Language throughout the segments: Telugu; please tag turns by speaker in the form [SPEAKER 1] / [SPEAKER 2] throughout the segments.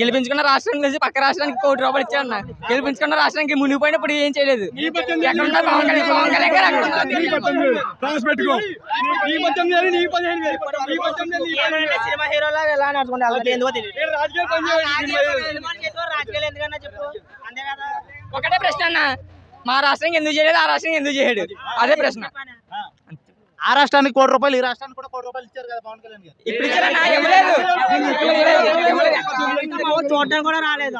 [SPEAKER 1] గెలిపించుకున్న రాష్ట్రం నుంచి పక్క రాష్ట్రానికి కోటి రూపాయలు ఇచ్చాడన్న గెలిపించుకున్న రాష్ట్రానికి మునిగిపోయినప్పుడు ఏం చేయలేదు.
[SPEAKER 2] సినిమా ఎలా
[SPEAKER 1] ఒకటే ప్రశ్న అన్న. మా రాష్ట్రానికి ఎందుకు చేయలేదు ఆ రాష్ట్రానికి ఎందుకు చేయడు? అదే ప్రశ్న.
[SPEAKER 3] ఆ రాష్ట్రానికి కోటి రూపాయలు ఈ రాష్ట్రానికి
[SPEAKER 1] ఇప్పుడు ఇవ్వలేదు. ఇవ్వలేదు
[SPEAKER 2] చూడడానికి కూడా రాలేదు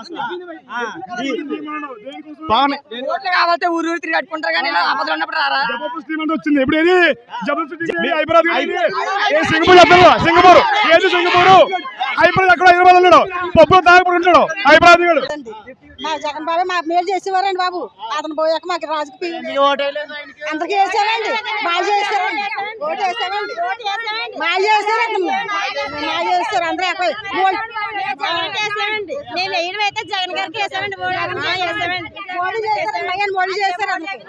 [SPEAKER 1] కావాలంటే ఊరు ఊరు తిరిగి కట్టుకుంటారు కానీ ఉన్నప్పుడు రారా?
[SPEAKER 4] వచ్చింది. ఏది? సింగపూర్ ఏది సింగపూర్? హైదరాబాద్ అక్కడ హైదరాబాద్ ఉన్నాడు. పప్పులో తాగప్పుడు ఉంటాడు హైదరాబాద్
[SPEAKER 5] మా జగన్ బాబు మాకు మేలు చేసేవారండి బాబు. అతను పోయాక మాకు
[SPEAKER 3] ఆయనకి.
[SPEAKER 5] అందరికి వేసామండి బాగా చేశారండి ఓటు వేసామండి బాగా అతను బాగా చేశారు అందరూ ఎక్కువ ఓటు
[SPEAKER 6] చేసామండి మేము వేయడం అయితే జగన్ గారికి వేసామండి వేసామండి
[SPEAKER 5] ఓటు చేశారు మగన్ ఓటు చేశారు అందుకే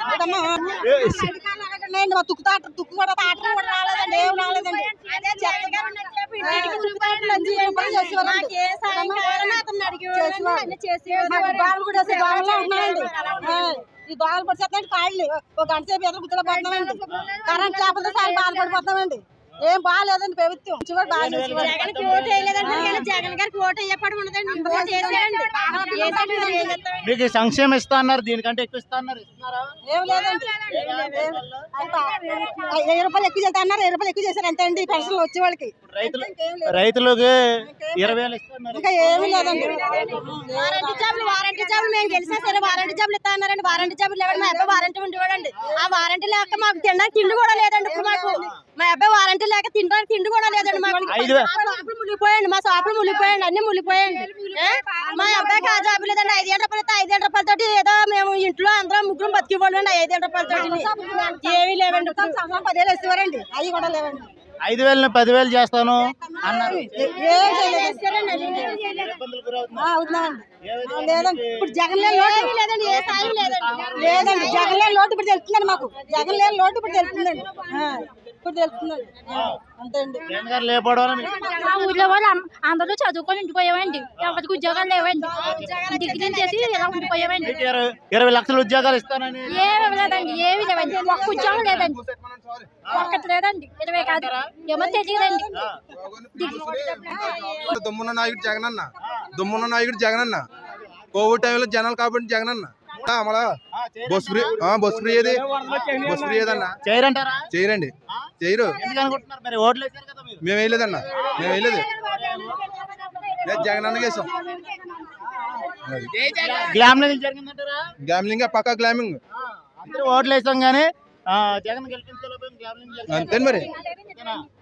[SPEAKER 5] ఇదమ్మా. అధికారులు మా తుక్కు తాట తుక్కు కూడా కూడా రాలేదండి ఏం రాలేదండి. కూడా దోమలు ఆ, ఈ దోమలు పడిచేస్తున్నాయండి కాళ్ళు ఒక గంట సేపు ఎదురు కూర్చోలేకపోతున్నామండి కరెంట్ లేకపోతే చాలా బాధపడిపోతున్నామండి ఏం బాగాలేదండి ప్రభుత్వం. చూడండి బాగా చేసేవారు.
[SPEAKER 6] జగన్కి ఓటు వేయలేదంటే కానీ జగన్ గారికి ఓటు వేయపడి ఉండదండి?
[SPEAKER 3] మీకు సంక్షేమం ఇస్తా అన్నారు దీనికంటే ఎక్కువ ఇస్తా అన్నారు
[SPEAKER 5] ఏం లేదండి. వెయ్యి రూపాయలు ఎక్కువ చేస్తా అన్నారు రూపాయలు ఎక్కువ చేశారు అంతే అండి. పెన్షన్లు వచ్చే వాళ్ళకి.
[SPEAKER 3] రైతులకి ఇరవై
[SPEAKER 5] ఇంకా ఏమీ లేదండి.
[SPEAKER 6] వారంటీ జాబులు వారంటీ జాబులు మేము గెలిచినా సరే వారంటీ జాబులు ఇస్తా అన్నారండి. వారంటీ జాబులు లేవండి మా అబ్బాయి వారంటీ ఉండేవాడండి. ఆ వారంటీ లేక మాకు తినడానికి తిండి కూడా లేదండి ఇప్పుడు మాకు. మా అబ్బాయి వారంటీ లేక తినడానికి తిండి కూడా లేదండి మాకు.
[SPEAKER 3] వే-
[SPEAKER 6] మా షాపులు మునిగిపోయండి మా షాపులు మునిగిపోయండి అన్ని మునిగిపోయండి? మా అబ్బాయికి ఆ జాబు లేదండి. ఐదేళ్ళ రూపాయలు ఐదేళ్ళ రూపాయలతోటి ఏదో మేము ఇంట్లో అందరం ముగ్గురు బతికిపోండి ఐదేళ్ళ రూపాయలతోటి ఏమీ లేవండి
[SPEAKER 5] పదేళ్ళు ఇస్తారండి అవి కూడా లేవండి.
[SPEAKER 3] ఐదు వేలని పదివేలు చేస్తాను అన్నారు.
[SPEAKER 5] ఇప్పుడు జగన్ లేని లోటు.
[SPEAKER 6] లేదండి ఏ సాయం లేదండి.
[SPEAKER 5] లేదండి జగన్ లోటు ఇప్పుడు తెలుస్తుందండి మాకు. జగన్ లేని లోటు ఇప్పుడు తెలుస్తుందండి. ఇప్పుడు తెలుస్తుందండి ఆ, అంతే అండి.
[SPEAKER 3] జగన్ గారు లేకపోవడం వల్ల మీకు
[SPEAKER 7] మా ఊర్లో వాళ్ళు అం- అందరూ చదువుకొని ఉండిపోయామండి. ఎవరికి ఉద్యోగాలు లేవండి. డిగ్రీ చేసి ఇలా ఉండిపోయామండి.
[SPEAKER 3] ఇరవై లక్షల ఉద్యోగాలు ఇస్తానని
[SPEAKER 7] ఏమి లేదండి ఏమి లేవండి. ఒక్క ఉద్యోగం లేదండి. ఒక్కటి లేదండి. ఇరవై కాదు. ఏమో తెలియదండి.
[SPEAKER 8] దుమ్మున్న నాయకుడు జగనన్న. దుమ్మున్న నాయకుడు జగనన్న. కోవిడ్ టైంలో జనాలు కాబట్టి జగనన్న. అమలా బస్ ఫ్రీ ఆ, బస్ ఫ్రీ ఏది? బస్ ఫ్రీ ఏదన్నా?
[SPEAKER 3] చేయరంటారా?
[SPEAKER 8] చేయరండి. చేయరు. మేము వేయలేదన్న. మేము వేయలేదు. లేదు జగనన్న కేసాం
[SPEAKER 3] గ్లామింగ్
[SPEAKER 8] పక్కా గ్లామింగ్
[SPEAKER 3] ఓట్లు వేసాం కానీ జగన్
[SPEAKER 8] అంతే మరి.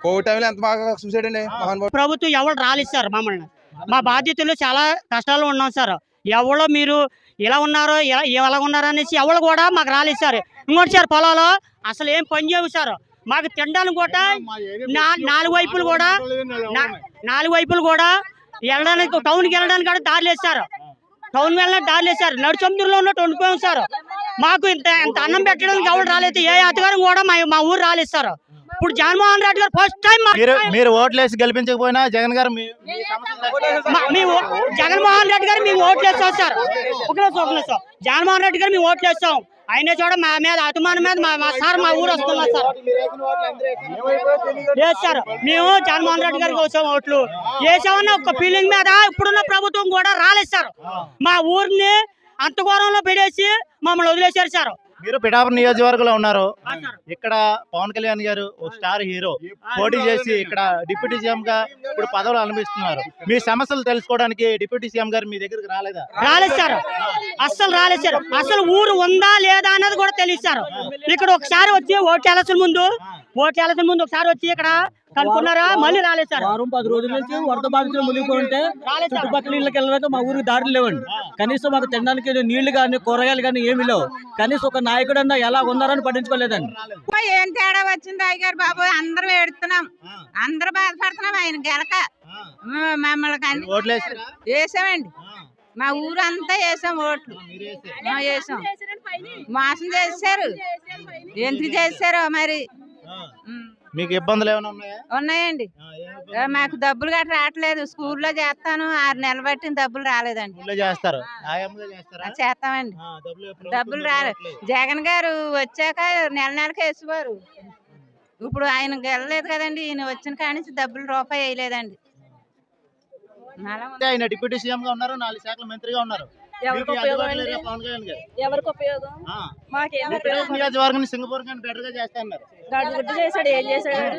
[SPEAKER 8] కోవిడ్ టైంలో ఎంత బాగా చూసాడండి మహాన్
[SPEAKER 2] ప్రభుత్వం ఎవరు రాలిస్తారు మమ్మల్ని? మా బాధ్యతలు చాలా కష్టాలు ఉన్నాం సార్. ఎవరో మీరు ఇలా ఉన్నారో ఎలా ఎలా ఉన్నారో అనేసి ఎవరు కూడా మాకు రాలిస్తారు. ఇంకోటి సార్ పొలాలు అసలు ఏం పని చేయవు సార్. మాకు తినడానికి కూడా నా- నాలుగు వైపులు కూడా నా- నాలుగు వైపులు కూడా వెళ్ళడానికి టౌన్కి వెళ్ళడానికి కూడా దారి లేదు సార్ టౌన్ వెళ్ళడానికి దారి లేదు సార్ నడుచొమ్మిదిలో ఉన్నట్టు ఉండిపోయాం సార్. మాకు ఇంత ఇంత అన్నం పెట్టడానికి ఎవరు రాలేదు. ఏ అధికారం కూడా మా మా ఊరు రాలేదు సార్. ఇప్పుడు జగన్మోహన్ రెడ్డి గారు ఫస్ట్ టైం
[SPEAKER 3] మీరు మీరు ఓట్లు వేసి గెలిపించకపోయినా జగన్ గారు
[SPEAKER 2] జగన్మోహన్ రెడ్డి గారు మేము ఓట్లు వేస్తాం సార్. జగన్మోహన్ రెడ్డి గారు మేము ఓట్లు ఆయన చూడ మా మీద అభిమానం మీద మా- మా సార్ మా ఊరు వస్తున్నారు సార్. లేదు సార్ మేము జగన్మోహన్ రెడ్డి గారికి వచ్చాం ఓట్లు. వేసామన్న ఒక ఫీలింగ్ మీద ఇప్పుడున్న ప్రభుత్వం కూడా రాలేదు సార్. మా ఊరిని అంత ఘోరంలో పెడేసి మమ్మల్ని వదిలేశారు సార్.
[SPEAKER 3] మీరు పిఠాపురం నియోజకవర్గంలో ఉన్నారు. ఇక్కడ పవన్ కళ్యాణ్ గారు ఒక స్టార్ హీరో. పోటీ చేసి ఇక్కడ డిప్యూటీ సీఎం గా ఇప్పుడు పదవులు అనుభవిస్తున్నారు మీ సమస్యలు తెలుసుకోవడానికి డిప్యూటీ సీఎం గారు మీ దగ్గరికి రాలేదా?
[SPEAKER 2] రాలేదు సార్. అస్సలు రాలేదు సార్. అసలు ఊరు ఉందా లేదా అన్నది కూడా తెలియదు సార్. ఇక్కడ ఒకసారి వచ్చి ఓటు ముందు ఓటు వేయాల్సిన ముందు ఒకసారి వచ్చి ఇక్కడ కనుక్కున్నారా? మళ్ళీ రాలేదు సార్
[SPEAKER 9] వారం పది రోజుల నుంచి వరద బాధితులు
[SPEAKER 2] సార్
[SPEAKER 9] చుట్టుపక్కల ఇళ్ళకి వెళ్ళడానికి మా ఊరికి దారులు లేవండి. కనీసం మాకు తినడానికి నీళ్ళు కానీ కూరగాయలు కానీ ఏమీ లేవు. కనీసం ఒక నాయకుడన్నా ఎలా ఉన్నారని పట్టించుకోలేదండి.
[SPEAKER 6] ఏం తేడా వచ్చింది అయ్యగారు బాబు? అందరం ఏడుతున్నాం అందరూ బాధపడుతున్నాం. ఆయన గెలక మమ్మల్ని
[SPEAKER 3] ఓట్లు
[SPEAKER 6] వేసామండి. మా ఊరు అంతా వేసాం ఓట్లు. వేసాం. మోసం చేశారు. ఎందుకు చేశారో మరి.
[SPEAKER 3] మీకు ఇబ్బందులు ఏమైనా ఉన్నాయా?
[SPEAKER 10] ఉన్నాయండి? మాకు డబ్బులు గట్రా రావట్లేదు. స్కూల్లో చేస్తాను. ఆరు నెలలు బట్టి డబ్బులు రాలేదండి.
[SPEAKER 3] చేస్తారు.
[SPEAKER 10] చేస్తామండి.
[SPEAKER 3] ఆ, డబ్బులు ప్రభుత్వం
[SPEAKER 10] డబ్బులు రాలే.
[SPEAKER 3] రావట్లేదు.
[SPEAKER 10] జగన్ గారు వచ్చాక నెల నెలకి వేసేవారు ఇప్పుడు ఆయన గెలలేదు కదండి. ఈయన వచ్చిన కాడి నుంచి డబ్బులు రూపాయి వేయలేదండి.
[SPEAKER 3] ఆయన డిప్యూటీ సీఎం గా ఉన్నారు. నాలుగు శాఖల మంత్రిగా ఉన్నారు.
[SPEAKER 11] ఎవరికి ఉపయోగం ఎవరికి ఉపయోగం? మాకేం
[SPEAKER 3] సింగపూర్ కానీ బెటర్గా చేస్తా అన్నారు.
[SPEAKER 11] గడ్డు గుడ్డు చేశాడు ఏం చేశాడు.